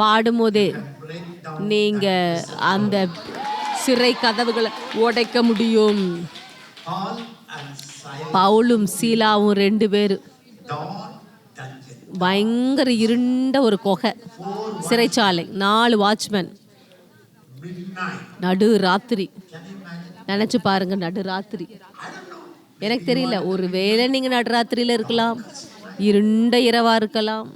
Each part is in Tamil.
பாடும்போதே நீங்க அந்த சிறை கதவுகளை உடைக்க முடியும் பவுலும் சீலாவும் ரெண்டு பேர். பயங்கர இருண்ட ஒரு குகை சிறைச்சாலை நாலு வாட்ச்மேன். நடு ராத்திரி? நினச்சி பாருங்க நடு ராத்திரி. எனக்கு தெரியல ஒரு வேளை நீங்கள் நடுராத்திரியில் இருக்கலாம் இருண்ட இரவா இருக்கலாம்.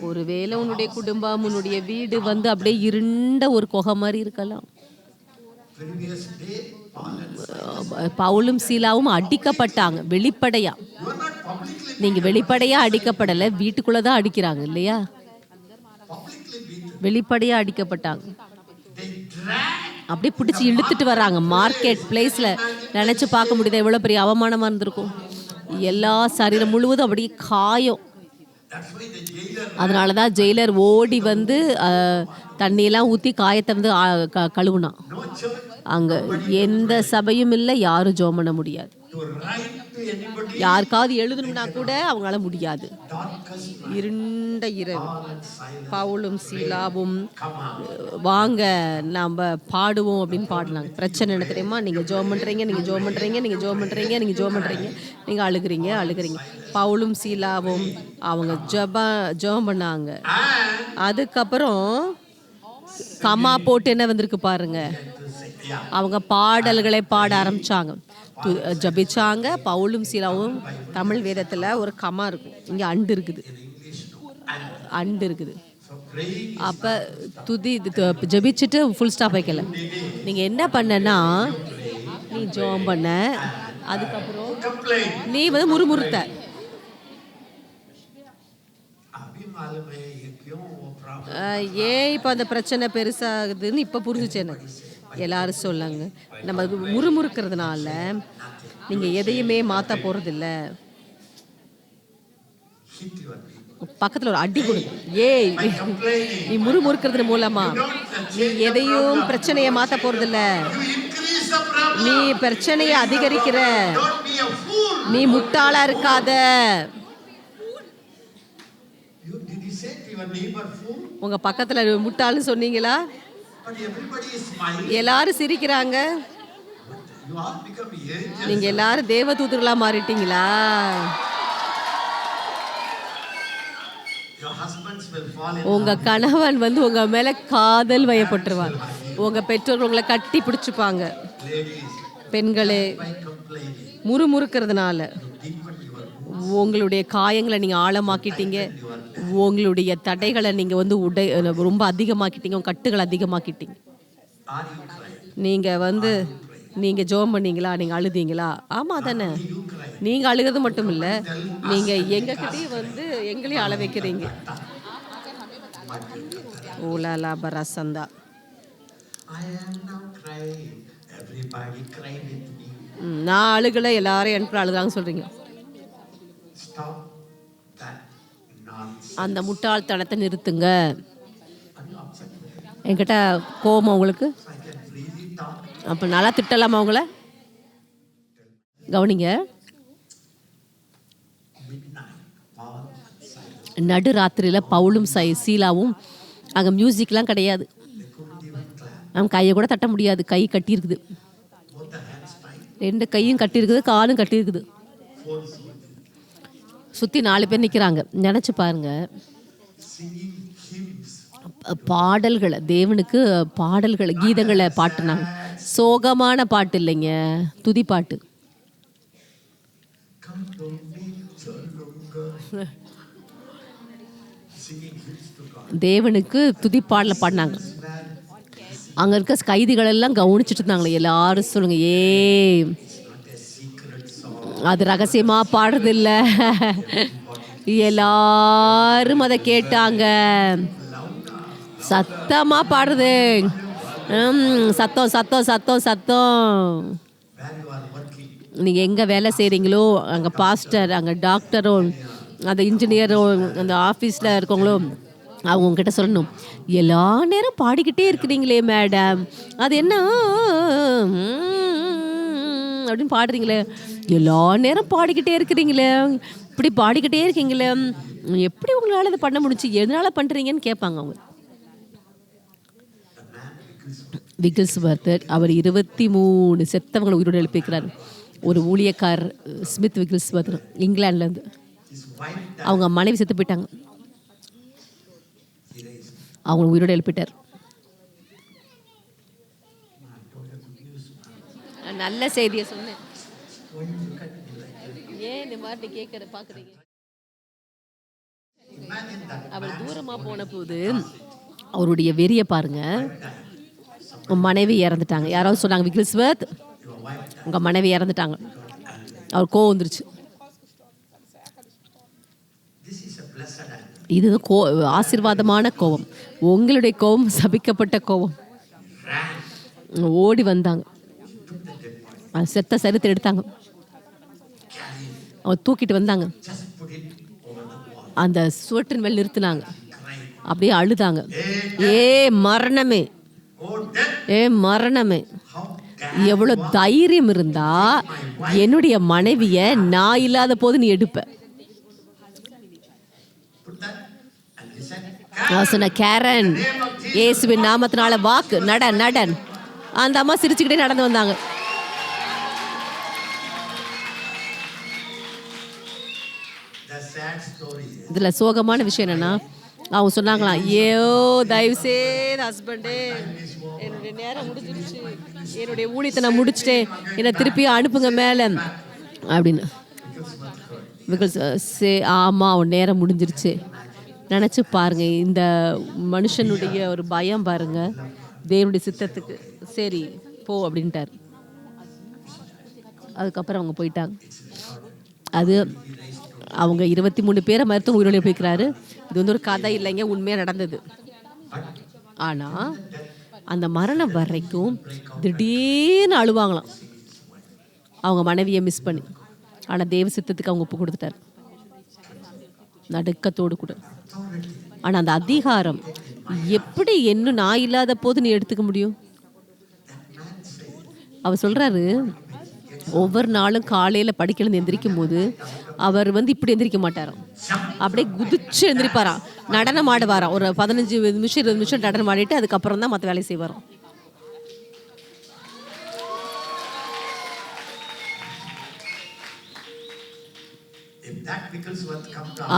ஒருவேளை உன்னுடைய குடும்பம் உன்னுடைய வீடு வந்து அப்படியே இருண்ட ஒரு குகை மாதிரி இருக்கலாம். பவுலும் சீலாவும் அடிக்கப்பட்டாங்க வெளிப்படையா. நீங்க வெளிப்படையா அடிக்கப்படலை வீட்டுக்குள்ள தான் அடிக்கிறாங்க இல்லையா. வெளிப்படையா அடிக்கப்பட்டாங்க. அப்படியே பிடிச்சி இழுத்துட்டு வர்றாங்க மார்க்கெட் பிளேஸ்ல நினைச்சு பார்க்க முடியுதா எவ்வளவு பெரிய அவமானமா இருந்திருக்கும். எல்லா சரீரம் முழுவதும் அப்படியே காயம். அதனால தான் ஜெயிலர் ஓடி வந்து தண்ணியெல்லாம் ஊற்றி காயத்தை வந்து க- கழுவுனான். அங்கே எந்த சபையும் இல்லை யாரும் ஜோம் பண்ண முடியாது. யாருக்காவது எழுதணும்னா கூட அவங்களால முடியாது. இருண்ட இரவு. பவுலும் சீலாவும் வாங்க நாம் பாடுவோம் அப்படின்னு பாடலாம் பிரச்சனை என்ன தெரியுமா? நீங்கள் ஜோம் பண்ணுறீங்க நீங்கள் ஜோம் பண்ணுறீங்க நீங்கள் ஜோம் பண்ணுறீங்க நீங்கள் ஜோம் பண்ணுறீங்க நீங்கள் அழுகுறீங்க அழுகுறீங்க. பவுலும் சீலாவும் அவங்க ஜப ஜோம் பண்ணாங்க. அதுக்கப்புறம் கமா போட்டு என்ன வந்திருக்கு பாருங்க. அவங்க பாடல்களை பாட ஆரம்பிச்சாங்க. து- ஜபிச்சாங்க பவுலும் சீலாவும் தமிழ் வேதத்தில் ஒரு கமா இருக்கும். இங்கே அண்டு இருக்குது. அண்டு இருக்குது. அப்போ துதி இது ஃபுல் ஸ்டாப் வைக்கல. நீங்கள் என்ன பண்ணனா நீ ஜோம் பண்ண அதுக்கப்புறம் நீ வந்து முறுமுறுத்த. ஏன் இப்போ அந்த பிரச்சனை பெருசாகுதுன்னு இப்போ புரிஞ்சுச்சு எனக்கு. எல்லாரும் சொல்லாங்க. நம்ம முறுமுறுக்கிறதுனால நீங்கள் எதையுமே மாற்ற போகிறதில்ல பக்கத்தில் ஒரு அடி கொடுங்க ஏய் நீ முறுமுறுக்கிறது மூலமா நீ எதையும் பிரச்சனையை மாற்ற போகிறதில்ல நீ பிரச்சனையை அதிகரிக்கிற. நீ முட்டாளா இருக்காத. You say to your neighbor fool? உங்க பக்கத்துல முட்டாள்னு சொன்னீங்களா. எல்லாரும் சிரிக்கிறாங்க. You all become angels. நீங்க எல்லாரும் தேவதூதர்களா மாறிட்டீங்களா? உங்க கணவன் வந்து உங்க மேல காதல் வயப்பட்டுருவார். உங்க பெற்றோர்கள் உங்களை கட்டி பிடிச்சுப்பாங்க. பெண்களே. முறுமுறுக்கிறதுனால உங்களுடைய காயங்களை நீங்க ஆழமாக்கிட்டீங்க. உங்களுடைய தடைகளை நீங்கள் வந்து உடை ரொம்ப அதிகமாக்கிட்டீங்க உங்கள் கட்டுகளை அதிகமாக்கிட்டீங்க. நீங்கள் வந்து நீங்கள் ஜோம் பண்ணீங்களா நீங்கள் அழுதீங்களா? ஆமாம் தானே நீங்கள் அழுகிறது மட்டும் இல்லை நீங்கள் எங்ககிட்டயும் வந்து எங்களையும் அழ வைக்கிறீங்க. ஓலாலா பரசந்தா நான் அழுகலை எல்லாரும் எனக்கு அழுதாங்க சொல்கிறீங்க அந்த முட்டாள்தனத்தை நிறுத்துங்க. என்கிட்ட கோபம் உங்களுக்கு? அப்போ நல்லா திட்டலாமா அவங்கள கவனிங்க. நடு ராத்திரியில் பவுலும் சை சீலாவும் அங்கே மியூசிக்லாம் கிடையாது. நம்ம கையை கூட தட்ட முடியாது. கை கட்டியிருக்குது. ரெண்டு கையும் கட்டியிருக்குது காலும் கட்டியிருக்குது. சுற்றி நாலு பேர் நிற்கிறாங்க நினச்சி பாருங்க. பாடல்களை தேவனுக்கு பாடல்களை கீதங்களை பாட்டுனாங்க. சோகமான பாட்டு இல்லைங்க. துதி பாட்டு. தேவனுக்கு துதி பாடல பாடினாங்க. அங்கே இருக்க கைதிகள் எல்லாம் கவனிச்சிட்டு இருந்தாங்களே எல்லாரும் சொல்லுங்க ஏ அது ரகசியமா பாடுறது இல்ல எல்லாரும் அதை கேட்டாங்க. சத்தமா பாடுறது. ம், சத்தம் சத்தம் சத்தம் சத்தம். Where நீங்கள் எங்கே வேலை செய்கிறீங்களோ அங்கே பாஸ்டர் அங்கே டாக்டரும் அந்த இன்ஜினியரும் அந்த ஆஃபீஸில் இருக்கவங்களோ அவங்க உங்ககிட்ட சொல்லணும். எல்லா நேரம் பாடிக்கிட்டே இருக்கிறீங்களே மேடம். அது என்ன? அப்படின்னு பாடுறீங்களே? எல்லா நேரம் பாடிக்கிட்டே இருக்கிறீங்களே. இப்படி பாடிக்கிட்டே இருக்கீங்களே. எப்படி உங்களால் இதை பண்ண முடிச்சு எதனால் பண்ணுறீங்கன்னு கேட்பாங்க அவங்க. விகில்ஸ் பர்த்தர் அவர் இருபத்தி மூணு செத்தவங்களை உயிரோடு எழுப்பிக்கிறார் ஒரு ஊழியக்காரர் ஸ்மித் விகில்ஸ் பர்த்தர் இங்கிலாந்துலேருந்து அவங்க மனைவி செத்து போயிட்டாங்க. அவங்க உயிரோடு எழுப்பிட்டார். நல்ல செய்தியை சொன்னேன் ஏன் இந்த மாதிரி கேட்குற பார்க்குறீங்க? அவர் தூரமாக போன போது அவருடைய வெறியை பாருங்க. மனைவி இறந்துட்டாங்க. யாராவது சொன்னாங்க விகில்ஸ்வர்த் your உங்கள் மனைவி இறந்துட்டாங்க. அவர் கோவம் வந்துருச்சு. இது கோ ஆசீர்வாதமான கோபம் உங்களுடைய கோபம் சபிக்கப்பட்ட கோபம் ஓடி வந்தாங்க. செத்த சரித்தை எடுத்தாங்க. அவன் தூக்கிட்டு வந்தாங்க. அந்த சுவற்றின் மேல் நிறுத்தினாங்க. அப்படியே அழுதாங்க. ஏ மரணமே. ஏ மரணமே. எவ்வளோ தைரியம் இருந்தா என்னுடைய மனைவிய நான் இல்லாத போது நீ எடுப்ப. நான் சொன்ன கேரன் இயேசுவின் நாமத்தினால வாக்கு நட நடன். அந்த அம்மா சிரிச்சுக்கிட்டே நடந்து வந்தாங்க. இதில் சோகமான விஷயம் என்னென்னா அவங்க சொன்னாங்களாம் ஏயோ தயவு செய்து ஹஸ்பண்டே என்னுடைய நேரம் முடிஞ்சிருச்சு என்னுடைய ஊழியத்தை நான் முடிச்சிட்டேன். என்னை திருப்பி அனுப்புங்க மேலே. அப்படின்னு. பிகாஸ் uh, சே ஆமாம் அவன் நேரம் முடிஞ்சிருச்சு. நினச்சி பாருங்க இந்த மனுஷனுடைய ஒரு பயம் பாருங்க. தேவனுடைய சித்தத்துக்கு சரி போ அப்படின்ட்டார். அதுக்கப்புறம் அவங்க போயிட்டாங்க. அது அவங்க இருபத்தி மூணு பேரை மருத்துவம் உயிரோடு போய்க்கிறாரு. இது வந்து ஒரு கதை இல்லைங்க உண்மையாக நடந்தது. ஆனால் அந்த மரணம் வரைக்கும் திடீர்னு அழுவாங்களாம். அவங்க மனைவியை மிஸ் பண்ணி. ஆனால் தேவ சித்தத்துக்கு அவங்க ஒப்பு கொடுத்துட்டார். நடுக்கத்தோடு கூட. ஆனால் அந்த அதிகாரம் எப்படி இன்னும் நான் இல்லாத போது நீ எடுத்துக்க முடியும்? அவர் சொல்கிறாரு ஒவ்வொரு நாளும் காலையில் படிக்கலேருந்து எந்திரிக்கும் போது அவர் வந்து இப்படி எந்திரிக்க மாட்டாராம் அப்படியே குதிச்சு எந்திரிப்பாராம் நடனம் ஆடுவாராம் ஒரு பதினஞ்சு நிமிஷம் இருபது நிமிஷம் நடனம் ஆடிட்டு அதுக்கப்புறம் தான் மற்ற வேலையை செய்வாராம்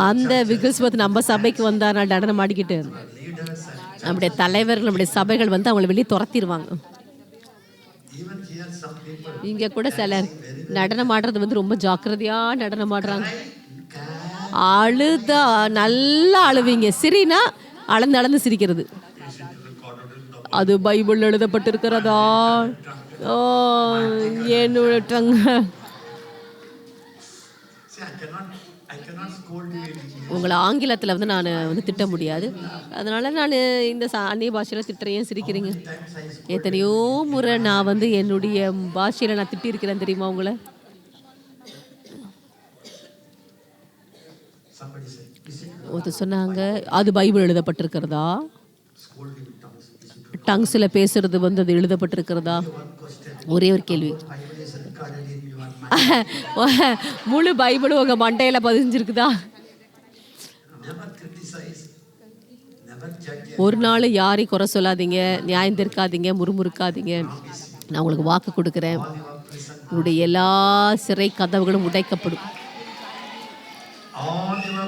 அந்த விகில்ஸ்வத் நம்ம சபைக்கு வந்தா நான் நடனம் ஆடிக்கிட்டு நம்முடைய தலைவர்கள் நம்முடைய சபைகள் வந்து அவங்கள வெளியே துரத்திடுவாங்க. இங்கே கூட சிலர் நடனம் ஆடுறது வந்து ரொம்ப ஜாக்கிரதையாக நடனம் ஆடுறாங்க. அழுதா நல்லா அழுவீங்க. சிரினா அளந்து அளந்து சிரிக்கிறது. அது பைபிள் எழுதப்பட்டிருக்கிறதா? ஓ என்னோட உங்களை ஆங்கிலத்தில் வந்து நான் வந்து திட்ட முடியாது. அதனால நான் இந்த அந்நிய பாஷையில் திட்டுறையும் சிரிக்கிறீங்க? எத்தனையோ முறை நான் வந்து என்னுடைய பாஷையில் நான் திட்டிருக்கிறேன் தெரியுமா உங்களை? ஒருத்தர் சொன்னாங்க அது பைபிள் எழுதப்பட்டிருக்கிறதா? டங்ஸில் பேசுறது வந்து அது எழுதப்பட்டிருக்கிறதா? ஒரே ஒரு கேள்வி. முழு பைபிளும் உங்கள் மண்டையில் பதிஞ்சிருக்குதா? ஒரு நாள் யாரையும் குறை சொல்லாதீங்க நியாயம் தீர்க்காதீங்க முறுமுறுக்காதீங்க. நான் உங்களுக்கு வாக்கு கொடுக்குறேன். உங்களுடைய எல்லா சிறை கதவுகளும் உடைக்கப்படும்.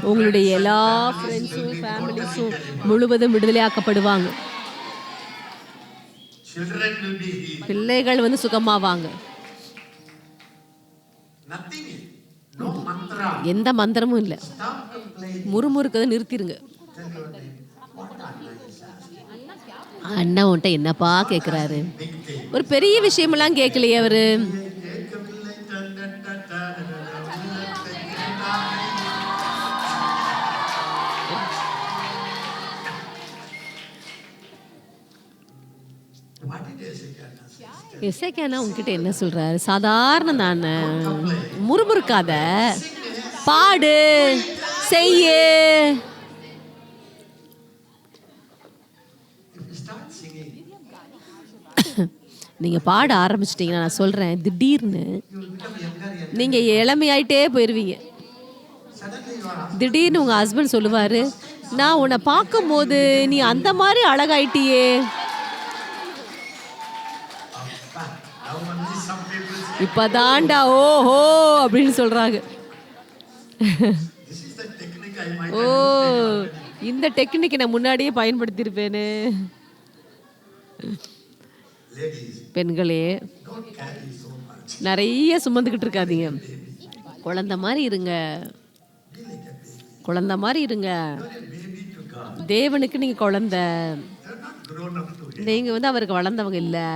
உங்களுடைய எல்லா ஃப்ரெண்ட்ஸும் ஃபேமிலிஸும் முழுவதும் விடுதலையாக்கப்படுவாங்க. பிள்ளைகள் வந்து சுகமாவாங்க. எந்த மந்திரமும் இல்லை. முறுமுறுக்கதை நிறுத்திடுங்க அண்ணா உன்ட்ட என்னப்பா கேட்குறாரு ஒரு பெரிய விஷயமெல்லாம் கேட்கலையே அவரு. Say? எசைக்கானா உங்ககிட்ட என்ன சொல்கிறாரு சாதாரண நான். முறுமுறுக்காத. பாடு. செய்யு. நீங்கள் பாட ஆரம்பிச்சிட்டிங்கன்னா நான் சொல்கிறேன் திடீர்னு நீங்கள் இளமையாயிட்டே போயிடுவீங்க திடீர்னு உங்கள் ஹஸ்பண்ட் சொல்லுவார் நான் உன்னை பார்க்கும்போது நீ அந்த மாதிரி அழகாயிட்டியே. இப்போதான்டா ஓஹோ அப்படின்னு சொல்கிறாங்க ஓ இந்த டெக்னிக்கை நான் முன்னாடியே பயன்படுத்தியிருப்பேனே பெண்களே. நிறைய சுமந்துக்கிட்டு இருக்காதீங்க குழந்த மாதிரி இருங்க. குழந்த மாதிரி இருங்க. தேவனுக்கு நீங்கள் குழந்த. நீங்கள் வந்து அவருக்கு வளர்ந்தவங்க இல்லை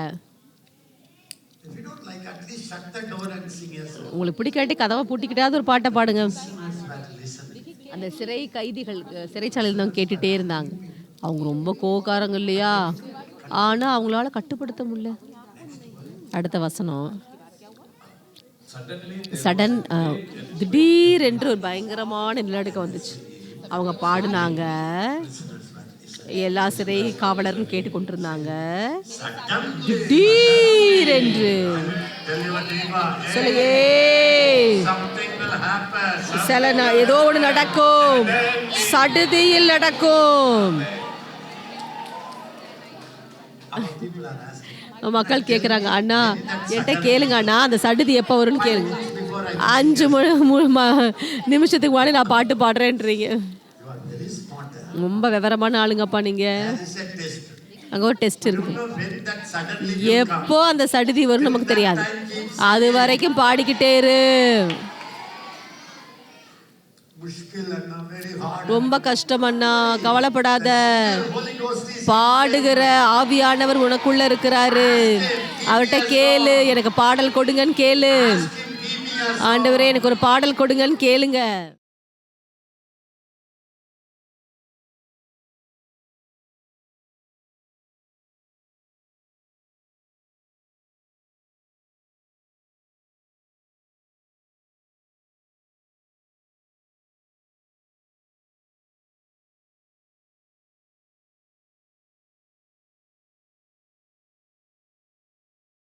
உங்களுக்கு பிடிக்காட்டி கதவை பூட்டிக்கிட்டாவது ஒரு பாட்டை பாடுங்க. அந்த சிறை கைதிகள் சிறைச்சாலையில் தான் கேட்டுகிட்டே இருந்தாங்க. அவங்க ரொம்ப கோவக்காரங்க இல்லையா? ஆனால் அவங்களால கட்டுப்படுத்த முடியல. அடுத்த வசனம். சடன் திடீர் என்று ஒரு பயங்கரமான நிலநடுக்கம் வந்துச்சு. அவங்க பாடினாங்க. எல்லா சிறை காவலரும் கேட்டுக்கொண்டிருந்தாங்க. திடீரென்று tell சொல்லுங்க சில ஏதோ ஒன்று நடக்கும். சடுதியில் நடக்கும். மக்கள் கேட்குறாங்க அண்ணா என்கிட்ட கேளுங்க அண்ணா அந்த சடுதி எப்போ வரும்னு கேளுங்க. அஞ்சு மணி நிமிஷத்துக்கு முன்னாடி நான் பாட்டு பாடுறேன்றீங்க. ரொம்ப விவரமான ஆளுங்கப்பா நீங்கள். அங்கே ஒரு டெஸ்ட் You இருக்கு know when that suddenly will come. எப்போ அந்த சடுதி வரும் நமக்கு தெரியாது. அது வரைக்கும் பாடிக்கிட்டே இரு. ரொம்ப கஷ்டம் அண்ணா. கவலைப்படாத. பாடுகிற ஆவியானவர் உனக்குள்ள இருக்கிறாரு. அவர்கிட்ட கேளு. எனக்கு பாடல் கொடுங்கன்னு கேளு. ஆண்டவரே எனக்கு ஒரு பாடல் கொடுங்கன்னு கேளுங்க.